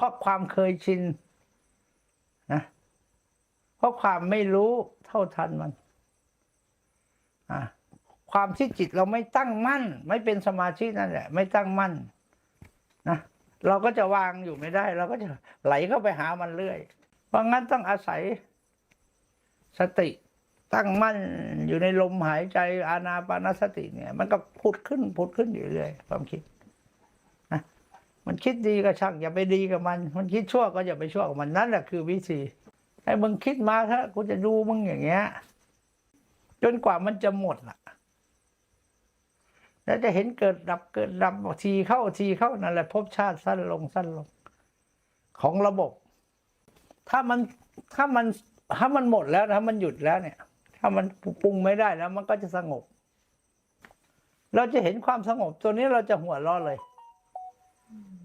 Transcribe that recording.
เพราะความเคยชินนะเพราะความไม่รู้เท่าทันมันอะความที่จิตเราไม่ตั้งมั่น ไม่เป็นสมาธินั่นแหละ ไม่ตั้งมั่นนะเราก็จะวางอยู่ไม่ได้ เราก็จะไหลเข้าไปหามันเรื่อย เพราะงั้นต้องอาศัยสติตั้งมั่นอยู่ในลมหายใจอานาปานสติเนี่ย มันก็ผุดขึ้นผุดขึ้นอยู่เรื่อยความคิด มันคิดดีก็ช่างอย่าไปดีกับมัน มันคิดชั่วก็อย่าไปชั่วกับมันนั่นแหละคือวิธีให้มึงคิดมาเถอะกูจะดูมึงอย่างเงี้ย จนกว่ามันจะหมดล่ะ แล้วจะเห็นเกิดดับเกิดดับทีเข้าทีเข้านั่นแหละภพชาติสั้นลงสั้นลง ของระบบ ถ้ามันถ้ามันถ้ามันหมดแล้วถ้ามันหยุดแล้วเนี่ย ถ้ามันปรุงไม่ได้แล้ว มันก็จะสงบ เราจะเห็นความสงบตัวนี้เราจะหัวเราะเลย Mm.